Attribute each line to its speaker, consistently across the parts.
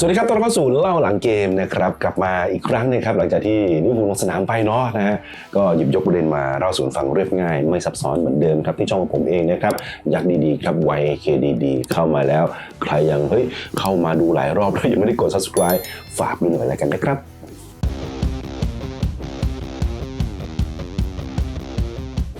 Speaker 1: สวัสดีครับตอนรับเข้าสู่เล่าหลังเกมนะครับกลับมาอีกครั้งนึงครับหลังจากที่นิวพูลลงสนามไปเนาะนะฮะก็หยิบยกประเด็นมาเล่าสู่ฟังเรียบง่าย ไม่ซับซ้อนเหมือนเดิมครับที่ช่องของผมเองนะครับยักษ์ดีๆครับไวเคดีๆเข้ามาแล้ว ใครยังเฮ้ยเข้ามาดูหลายรอบแล้วยังไม่ได้กด subscribe ฝากดูหน่อยแล้วกันนะครับ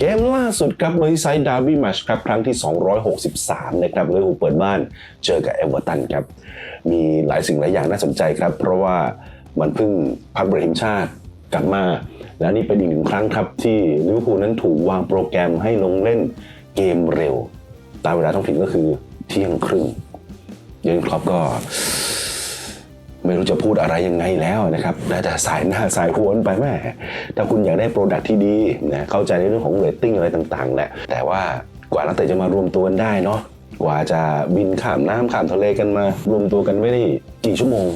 Speaker 1: เกมล่าสุดครับเมอร์ไซด์ดาร์บี้แมชครับครั้งที่ 263 นะครับลิเวอร์พูลเปิดบ้านเจอกับเอเวอร์ตันครับ มีหลายสิ่งหลายอย่างน่าสนใจครับ เพราะว่ามันเพิ่งพักเบรกทีมชาติกลับมา และนี่เป็นอีกหนึ่งครั้งครับ ที่ลิเวอร์พูลนั้นถูกวางโปรแกรมให้ลงเล่นเกมเร็ว ตามเวลาท้องถิ่นก็คือเที่ยงครึ่งเยนครอปก็ ไม่รู้จะพูดอะไรยังไงแล้วนะครับได้แต่สายหน้าสายหัวนไปแม่ถ้าคุณอยากได้โปรดักที่ดีนะเข้าใจในเรื่องของเรตติ้งอะไรต่างๆแหละแต่ว่ากว่านักเตะจะมารวมตัวกันได้เนาะกว่าจะบินข้ามน้ำข้ามทะเลกันมารวมตัวกันไม่ได้กี่ชั่วโมง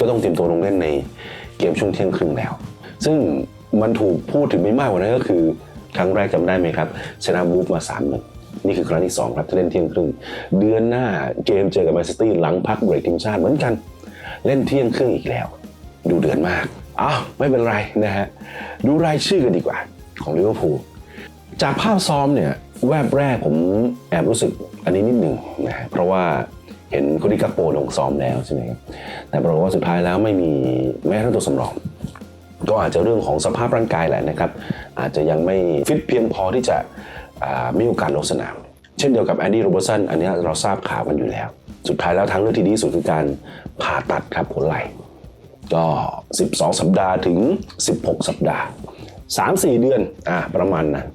Speaker 1: ก็ต้องเตรียมตัวลงเล่นในเกมช่วงเที่ยงครึ่งแล้ว ซึ่งมันถูกพูดถึงไม่มากกว่านั้นก็คือ ครั้งแรกจำได้ไหมครับชนะบูฟมา3ามหนึ่งนี่คือครั้งที่ 2 ครับที่เล่นเที่ยงครึ่ง เดือนหน้าเกมเจอกับแมนเชสเตอร์หลังพักเบรกทีมชาติเหมือนกัน เล่นเที่ยงครึ่งอีกแล้ว ดูเดือนมากอ้าวไม่เป็นไรนะฮะ ดูรายชื่อกันดีกว่าของลิเวอร์พูลจากภาพซ้อมเนี่ยแวบแรกผมแอบรู้สึกอันนี้นิดหนึ่งนะฮะเพราะว่าเห็นโคดิกาโปลงซ้อมแล้วใช่ไหมครับแต่ปรากฏว่าสุดท้ายแล้วไม่มีแม้ทั่งตัวสำรองก็อาจจะเรื่องของสภาพร่างกายแหละนะครับ อาจจะยังไม่ฟิตเพียงพอที่จะมีโอกาสลงสนาม เช่นเดียวกับแอนดี้โรเบอร์สันอันนี้เราทราบข่าวกันอยู่แล้ว สุดท้ายแล้วทางเลือกที่ดีที่สุดคือการผ่าตัดครับหัวไหล่ก็ 12 สัปดาห์ถึง 16 สัปดาห์ 3-4 เดือนอ่าประมาณนั้น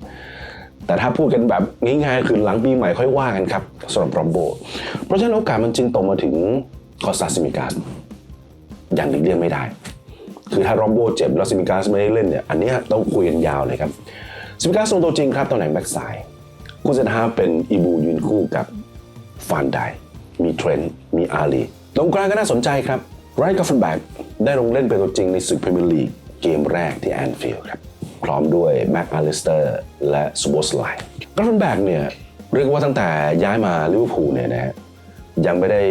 Speaker 1: แต่ถ้าพูดกันแบบง่ายๆคือหลังปีใหม่ค่อยว่ากันครับสำหรับรอมโบ เพราะฉะนั้นโอกาสมันจึงตกมาถึงคอสตาซิมิกาสอย่างหลีกเลี่ยงไม่ได้ คือถ้ารอมโบเจ็บแล้วซิมิกาสไม่ได้เล่นเนี่ยอันนี้ต้องคุยกันยาวเลยครับซิมิกาสลงตัวจริงครับตำแหน่งแบ็กซ้ายคู่เซนฮาเป็นอีบูยืนคู่กับฟานได มีเทรนต์มีอาลีตรงกลางก็น่าสนใจครับไรท์กัฟเฟนแบ็กได้ลงเล่นเป็นตัวจริงในศึกพรีเมียร์ลีกเกมแรกที่แอนฟิลด์ครับพร้อมด้วยแม็กอาลิสเตอร์และซูโบสไลน์กัฟเฟนแบ็กเนี่ยเรียกว่าตั้งแต่ย้ายมาลิเวอร์พูลเนี่ยนะฮะยังไม่ได้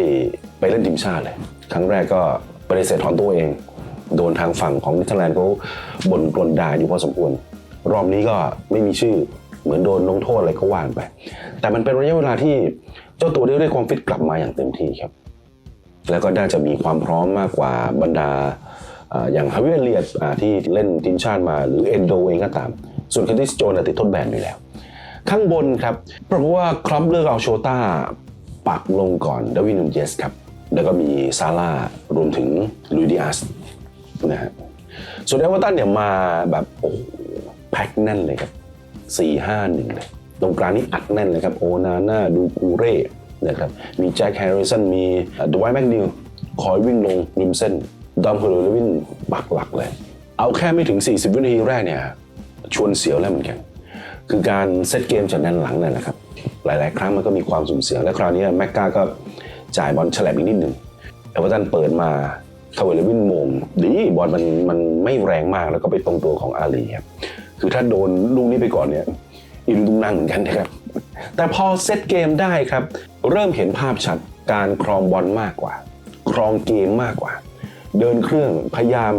Speaker 1: ไปเล่นทีมชาติเลย ครั้งแรกก็ปฏิเสธถอนตัวเอง โดนทางฝั่งของเนเธอร์แลนด์เขาบ่นกลด่าอยู่พอสมควร รอบนี้ก็ไม่มีชื่อ เหมือนโดนลงโทษอะไรก็ว่านไป แต่มันเป็นระยะเวลาที่เจ้าตัวได้ได้ความฟิตกลับมาอย่างเต็มที่ครับ แล้วก็น่าจะมีความพร้อมมากกว่าบรรดาออย่างฮาวิเอเลียดที่เล่นทีมชาติมาหรือเอนโดเองก็ตาม ส่วนคาติสโจนนติดทดแบนไปแล้ว ข้างบนครับเพราะว่าครอปเลือกเอาโชต้าปักลงก่อนดาวินุนเยสครับ แล้วก็มีซาร่ารวมถึงลุยดิอาสนะฮะส่วนเอเวอร์ตันเนี่ยมาแบบโอ้โหแพ็คแน่นเลยครับ สี่ห้าหนึ่งเลยตรงกลางนี่อัดแน่นเลยครับ โอนาน่าดูกูเร่นะครับมีแจ็คแฮร์ริสันมีดวายแมกนิวคอยวิ่งลงริมเส้น ดอมเฮโรลวินปักหลักเลย เอาแค่ไม่ถึง 40 วินาทีแรกเนี่ยชวนเสียวแล้วเหมือนกัน คือการเซตเกมจากด้านหลังนั่นแหละครับ หลาย ๆ ครั้งมันก็มีความสุ่มเสี่ยง และคราวนี้แม็กกาก็จ่ายบอลฉลับอีกนิดหนึ่งเอเวอร์ตันเปิดมาคาเวลวินมงดีบอลมันมันไม่แรงมากแล้วก็ไปตรงตัวของอาลีครับ คือถ้าโดนลูกนี้ไปก่อนเนี่ยอีลุงตุงนั่งเหมือนกันนะครับ แต่พอเซตเกมได้ครับ เริ่มเห็นภาพชัดการครองบอลมากกว่า ครองเกมมากกว่า เดินเครื่องพยายาม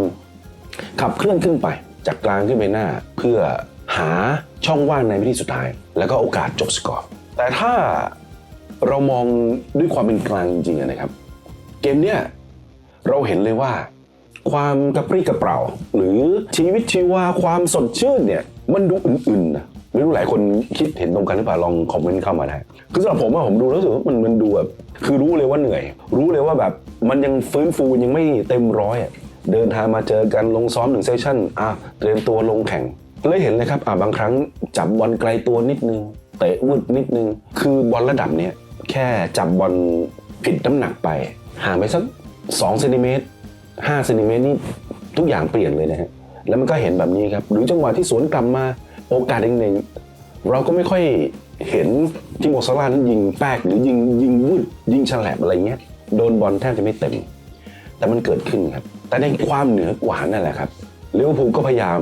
Speaker 1: ขับเคลื่อนขึ้นไป จากกลางขึ้นไปหน้า เพื่อหาช่องว่างในวิธีสุดท้าย แล้วก็โอกาสจบสกอร์แต่ถ้าเรามองด้วยความเป็นกลางจริงๆนะครับ เกมเนี้ยเราเห็นเลยว่า ความกระปรี้กระเปร่า หรือชีวิตชีวาความสดชื่นเนี่ยมันดูอื่นๆนะไม่รู้หลายคนคิดเห็นตรงกันหรือเปล่าลองคอมเมนต์เข้ามาได้คือสำหรับผมอะผมดูแล้วรู้สึกว่ามันมันดูแบบคือรู้เลยว่าเหนื่อย รู้เลยว่าแบบมันยังฟื้นฟูยังไม่เต็มร้อยอะเดินทางมาเจอกันลงซ้อมหนึ่งเซสชั่นอะเตรียมตัวลงแข่งเลยเห็นเลยครับอะบางครั้งจับบอลไกลตัวนิดนึงเตะวืดนิดนึง คือบอลระดับเนี้ยแค่จับบอลผิดน้ำหนักไปห่างไปสัก2เซนติเมตร 5เซนติเมตรนี่ทุกอย่างเปลี่ยนเลยนะฮะแล้วมันก็เห็นแบบนี้ครับหรือจังหวะที่สวนกลับมาโอกาสเองเราก็ไม่ค่อยเห็นที่โมซาร่านั้นยิงแป๊กหรือยิงยิงวืดยิงฉลับอะไรเงี้ยโดนบอลแทบจะไม่เต็ม แต่มันเกิดขึ้นครับ แต่ในความเหนือกว่านั่นแหละครับลิเวอร์พูลก็พยายาม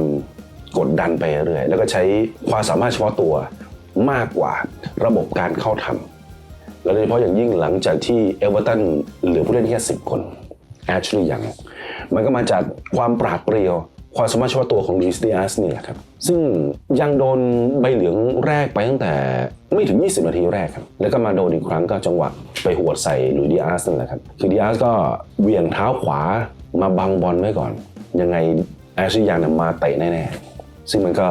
Speaker 1: กดดันไปเรื่อยแล้วก็ใช้ความสามารถเฉพาะตัวมากกว่าระบบการเข้าทำและโดยเฉพาะอย่างยิ่งหลังจากที่เอเวอร์ตันเหลือผู้เล่นแค่10 คน แอชลีย์ยังมันก็มาจากความปราดเปรียว ความสามารถเฉพาะตัวของลุยส์ดิอาสนี่แหละครับ ซึ่งยังโดนใบเหลืองแรกไปตั้งแต่ไม่ถึง 20 นาทีแรกครับ แล้วก็มาโดนอีกครั้งก็จังหวะไปหัวใส่ลุยส์ดิอาสนั่นแหละครับ คือดิอาสก็เวียงเท้าขวามาบังบอลไว้ก่อน ยังไงแอชลีย์ยังนำมาเตะแน่ๆ ซึ่งมันก็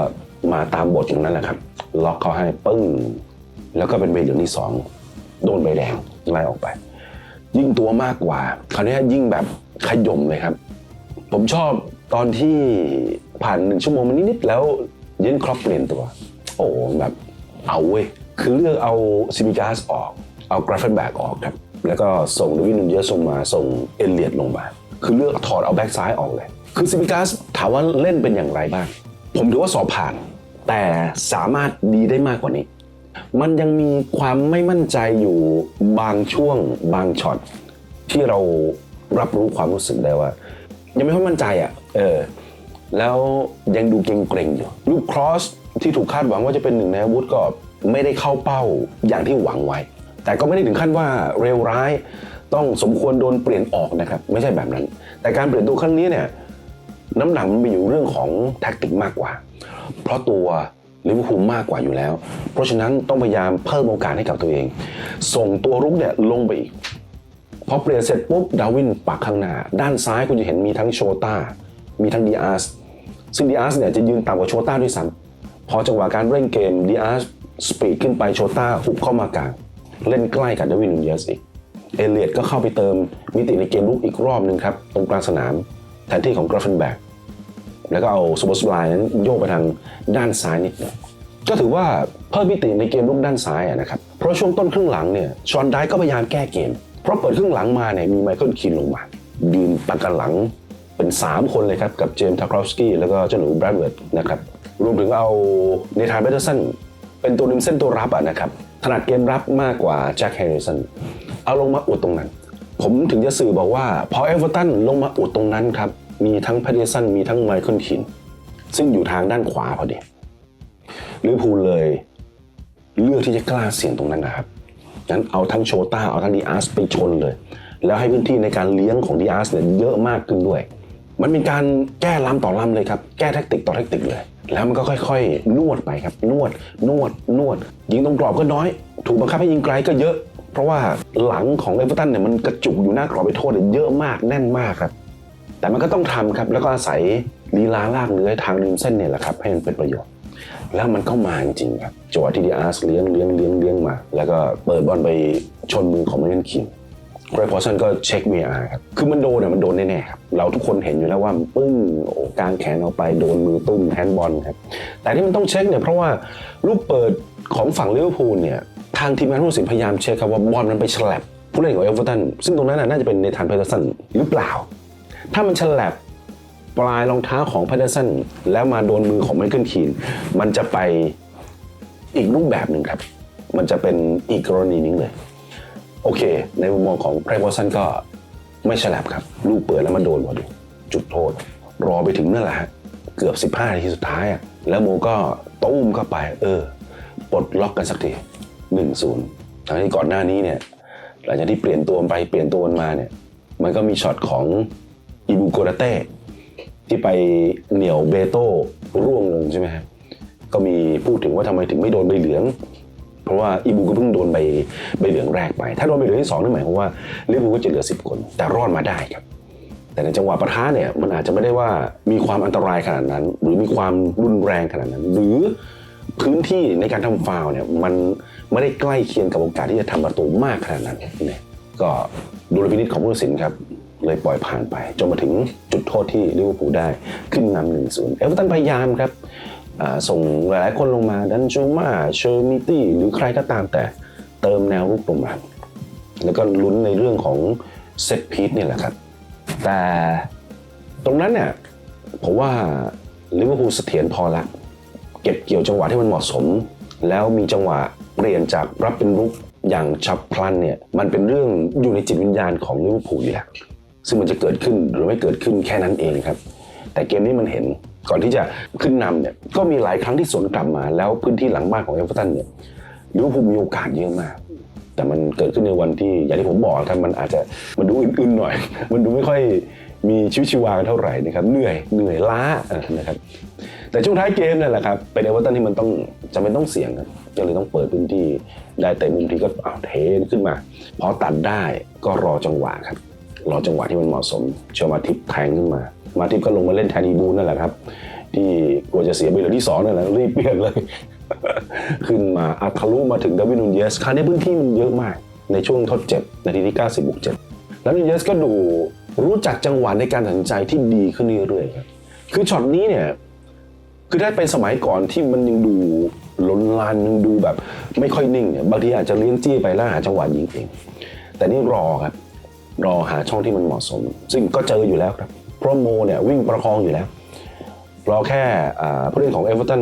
Speaker 1: มาตามบทตรงนั้นแหละครับ ล็อกเขาให้ปึ้ง แล้วก็เป็นใบเหลืองที่สองโดนใบแดงไล่ออกไป ยิ่งตัวมากกว่า คราวนี้ยิ่งแบบขย่มเลยครับ ผมชอบตอนที่ผ่านหนึ่งชั่วโมงมานิดๆแล้วเย็นครอปเปลี่ยนตัว โอ้แบบเอาเว้ย คือเลือกเอาซิมิกาสออก เอากราฟเฟนแบกออกครับ แล้วก็ส่งดวินนุนเยอะสลงมาส่งเอเลียดลงมา คือเลือกถอดเอาแบ็กซ้ายออกเลย คือซิมิกาสถามว่าเล่นเป็นอย่างไรบ้าง ผมถือว่าสอบผ่าน แต่สามารถดีได้มากกว่านี้ มันยังมีความไม่มั่นใจอยู่บางช่วงบางช็อตที่เรารับรู้ความรู้สึกได้ว่า ยังไม่ค่อยมั่นใจอะเออแล้วยังดูเกรงๆอยู่ลูกครอสที่ถูกคาดหวังว่าจะเป็นหนึ่งในอาวุธก็ไม่ได้เข้าเป้าอย่างที่หวังไว้ แต่ก็ไม่ได้ถึงขั้นว่าเร็วร้ายต้องสมควรโดนเปลี่ยนออกนะครับ ไม่ใช่แบบนั้น แต่การเปลี่ยนตัวครั้งนี้เนี่ยน้ำหนักมันไปอยู่เรื่องของแท็กติกมากกว่า เพราะตัว ลิเวอร์พูลมากกว่าอยู่แล้ว เพราะฉะนั้นต้องพยายามเพิ่มโอกาสให้กับตัวเอง ส่งตัวรุกเนี่ยลงไปอีกพอเปลี่ยนเสร็จปุ๊บดาวินปักข้างหน้า ด้านซ้ายคุณจะเห็นมีทั้งโชต้า มีทั้งดีอาร์สซึ่งดีอาร์สเนี่ยจะยืนต่ำกว่าโชต้าด้วยซ้ำพอจังหวะการเร่งเกมดีอาร์สสปีดขึ้นไปโชต้าหุบเข้ามากลาง เล่นใกล้กับดาวินนูเยสอีกเอเลียดก็เข้าไปเติมมิติในเกมลุกอีกรอบหนึ่งครับ ตรงกลางสนามแทนที่ของกราฟเฟนแบก แล้วก็เอาซูเปอร์สปายนั้นโยกไปทางด้านซ้ายนิดหนึงก็ถือว่าเพิ่มมิติในเกมลุกด้านซ้ายนะครับ เพราะช่วงต้นครึ่งหลังเนี่ยชอนได้ก็พยายามแก้เกม เพราะเปิดครึ่งหลังมาเนี่ยมีไมเคิลคินลงมา ยืนตักกันหลังเป็น 3 คนเลยครับ กับเจมส์ทาครอฟสกี้แล้วก็เจ้าหนูแบรดเวิร์ดนะครับรวมถึงเอาเนธานเบเทอร์สันเป็นตัวริมเส้นตัวรับอะนะครับถนัดเกมรับมากกว่าแจ็คแฮร์ริสันเอาลงมาอุดตรงนั้น ผมถึงจะสื่อบอกว่าพอเอเวอร์ตันลงมาอุดตรงนั้นครับ มีทั้งพเดสันมีทั้งไมเคิลคินซึ่งอยู่ทางด้านขวาพอดีลิเวอร์พูลเลยเลือกที่จะกล้าเสี่ยงตรงนั้นนะครับงั้นเอาทั้งโชต้าเอาทั้งดีอาร์สไปชนเลย แล้วให้พื้นที่ในการเลี้ยงของดีอาร์สเนี่ยเยอะมากขึ้นด้วย มันเป็นการแก้ล้ำต่อล้ำเลยครับ แก้แทคติกต่อแทคติกเลย แล้วมันก็ค่อยๆ นวดไปครับ นวด นวด นวด ยิงตรงกรอบก็น้อย ถูกบังคับให้ยิงไกลก็เยอะ เพราะว่าหลังของเอเวอร์ตันเนี่ยมันกระจุกอยู่หน้ากรอบไปโทษเนี่ยเยอะมากแน่นมากครับ แต่มันก็ต้องทำครับ แล้วก็อาศัยลีลาลากเลื้อยทางริมเส้นเนี่ยแหละครับให้มันเป็นประโยชน์แล้วมันก็มาจริงครับจังหวะที่ดีอาร์สเลี้ยงเลี้ยงเลี้ยงเลี้ยงมา แล้วก็เปิดบอลไปชนมือของแมนเกนคินเกรพอสันก็เช็ค VR ครับ คือมันโดนเนี่ยมันโดนแน่ๆครับ เราทุกคนเห็นอยู่แล้วว่าปึ้งโอ้กลางแขนเอาไปโดนมือตุ้มแฮนด์บอลครับ แต่ที่มันต้องเช็คเนี่ยเพราะว่าลูกเปิดของฝั่งลิเวอร์พูลเนี่ยทางทีมงานผู้ตัดสินพยายามเช็คครับว่าบอลมันไปฉลับผู้เล่นของเอเวอร์ตันซึ่งตรงนั้นนะน่าจะเป็นในทานเพเทอร์สันหรือเปล่า ถ้ามันฉลับปลายรองเท้าของแพ a เดอร์สันแล้วมาโดนมือของไมเคิลคีนมันจะไปอีกรูปแบบหนึ่งครับ มันจะเป็นอีกกรณีนึงเลย โอเค ในมุมมองของไพรวอสันก็ไม่ฉลับครับ ลูกเปิดแล้วมาโดนพอดีจุดโทษ รอไปถึงนั่นแหละฮะเกือบ 15 นาทีสุดท้ายอะแล้วโมก็ตุ้มเข้าไป เออ ปลดล็อกกันสักทีหนึ่งศูนย์ทั้งที่ก่อนหน้านี้เนี่ย หลังจากที่เปลี่ยนตัวไปเปลี่ยนตัวมาเนี่ย มันก็มีช็อตของ อิบูโกราเต้ที่ไปเหนี่ยวเบโต้ร่วงลงใช่ไหมครับก็มีพูดถึงว่าทำไมถึงไม่โดนใบเหลือง เพราะว่าอีบูก็เพิ่งโดนใบใบเหลืองแรกไป ถ้าโดนใบเหลืองที่สองนั่นหมายความว่าลิเวอร์พูลก็จะเหลือ 10 คน แต่รอดมาได้ครับ แต่ในจังหวะประทะเนี่ยมันอาจจะไม่ได้ว่ามีความอันตรายขนาดนั้น หรือมีความรุนแรงขนาดนั้น หรือพื้นที่ในการทำฟาวเนี่ยมันไม่ได้ใกล้เคียงกับโอกาสที่จะทำประตูมากขนาดนั้นเนี่ยก็ดูลพินิจของผู้ตัดสินครับ เลยปล่อยผ่านไป จนมาถึงจุดโทษที่ลิเวอร์พูลได้ขึ้นนำหนึ่งศูนย์เอเวอร์ตันพยายามครับส่งหลายๆคนลงมาดันจูมาเชอร์มิตี้หรือใครก็ตามแต่เติมแนวรุกลงมาแล้วก็ลุ้นในเรื่องของเซตพีทนี่แหละครับ แต่ตรงนั้นเนี่ยผมว่าลิเวอร์พูลเสถียรพอละ เก็บเกี่ยวจังหวะที่มันเหมาะสม แล้วมีจังหวะเปลี่ยนจากรับเป็นรุกอย่างฉับพลันเนี่ยมันเป็นเรื่องอยู่ในจิตวิญญาณของลิเวอร์พูลอยู่แล้ว ซึ่งมันจะเกิดขึ้นหรือไม่เกิดขึ้นแค่นั้นเองครับ แต่เกมนี้มันเห็นก่อนที่จะขึ้นนำเนี่ยก็มีหลายครั้งที่สวนกลับมา แล้วพื้นที่หลังบ้านของเอเวอร์ตันเนี่ยลิเวอร์พูลมีโอกาสเยอะมาก แต่มันเกิดขึ้นในวันที่อย่างที่ผมบอกครับมันอาจจะมันดูอื่นๆหน่อย มันดูไม่ค่อยมีชีวิตชีวาเท่าไหร่นะครับเหนื่อยเหนื่อยล้านะครับแต่ช่วงท้ายเกมนั่นแหละครับเป็นเอเวอร์ตันที่มันต้องจะเป็นต้องเสี่ยงครับก็เลยต้องเปิดพื้นที่ได้แต่มุมทีก็เอาเทขึ้นมาพอตัดได้ก็รอจังหวะครับ รอจังหวะที่มันเหมาะสมเชอมาทิปแทงขึ้นมา มาทิปก็ลงมาเล่นแทนอีบูนนั่นแหละครับ ที่กลัวจะเสียไปเหลือที่สองนั่นแหละรีบเปลี่ยนเลย ขึ้นมาอัทะลุมาถึงดาวินนูนเยสคราวนี้พื้นที่มันเยอะมาก ในช่วงทดเจ็บนาทีที่ 90บวก7แล้วนูนเยสก็ดูรู้จักจังหวะในการตัดสินใจที่ดีขึ้นเรื่อยๆครับคือช็อตนี้เนี่ยคือถ้าเป็นสมัยก่อนที่มันยังดูล้นลานยังดูแบบ ไม่ค่อยนิ่งเนี่ยบางทีอาจจะเลี้ยงจี้ไปแล้วหาจังหวะยิงเองแต่นี่รอครับ รอหาช่องที่มันเหมาะสม ซึ่งก็เจออยู่แล้วครับเพราะโมเนี่ยวิ่งประคองอยู่แล้วรอแค่ผู้เล่นของเอเวอร์ตัน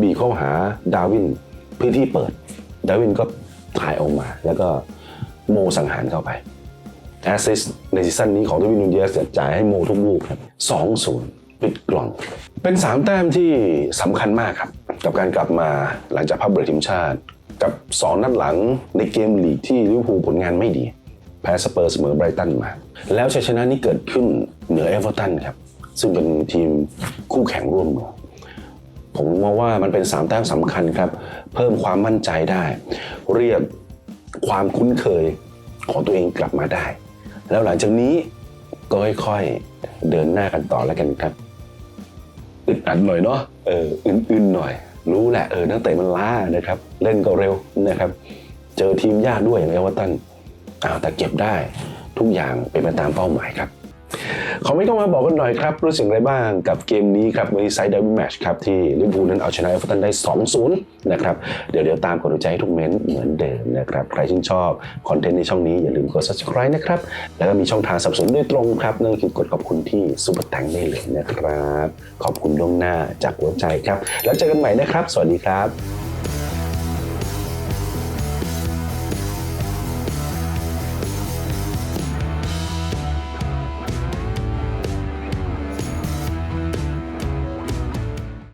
Speaker 1: บีเข้าหาดาวินพื้นที่เปิด ดาวินก็ถ่ายออกมา แล้วก็โมสังหารเข้าไปแอสซิสในซีซั่นนี้ของดาวินนูเยสจ่ายให้โมทุกลูกครับ2-0ปิดกล่อง เป็น 3 แต้มที่สำคัญมากครับ กับการกลับมาหลังจากพักเบรทีมชาติ กับ 2 นัดหลังในเกมลีกที่ลิเวอร์พูลผลงานไม่ดี แพ้สเปอร์เสมอไบรตันมา แล้วชัยชนะนี้เกิดขึ้นเหนือเอเวอร์ตันครับ ซึ่งเป็นทีมคู่แข่งร่วมเมืองผมมองว่ามันเป็นสามแต้มสำคัญครับ เพิ่มความมั่นใจได้ เรียกความคุ้นเคยของตัวเองกลับมาได้ แล้วหลังจากนี้ก็ค่อยๆเดินหน้ากันต่อแล้วกันครับอึดอัดหน่อยเนาะเอออื่นๆหน่อย รู้แหละเออนักเตะมันล้านะครับ เล่นก็เร็วนะครับ เจอทีมยากด้วยอย่างเอเวอร์ตันอ้าว แต่เก็บได้ทุกอย่างเป็นไปตามเป้าหมายครับคอมเมนต์เข้ามาบอกกันหน่อยครับรู้สึกอะไรบ้างกับเกมนี้ครับเมอร์ไซด์เดวิแมชครับที่ลิเวอร์พูลนั้นเอาชนะเอฟเวอร์ตันได้ 2-0 นะครับ เดี๋ยวเดี๋ยวตามกดใจให้ทุกเม้นต์เหมือนเดิมนะครับ ใครชื่นชอบคอนเทนต์ในช่องนี้อย่าลืมกด subscribe นะครับ แล้วก็มีช่องทางสนับสนุนโดยตรงครับ นั่นคือกดขอบคุณที่ซุปเปอร์แตงได้เลยนะครับ ขอบคุณล่วงหน้าจากหัวใจครับ แล้วเจอกันใหม่นะครับ สวัสดีครับ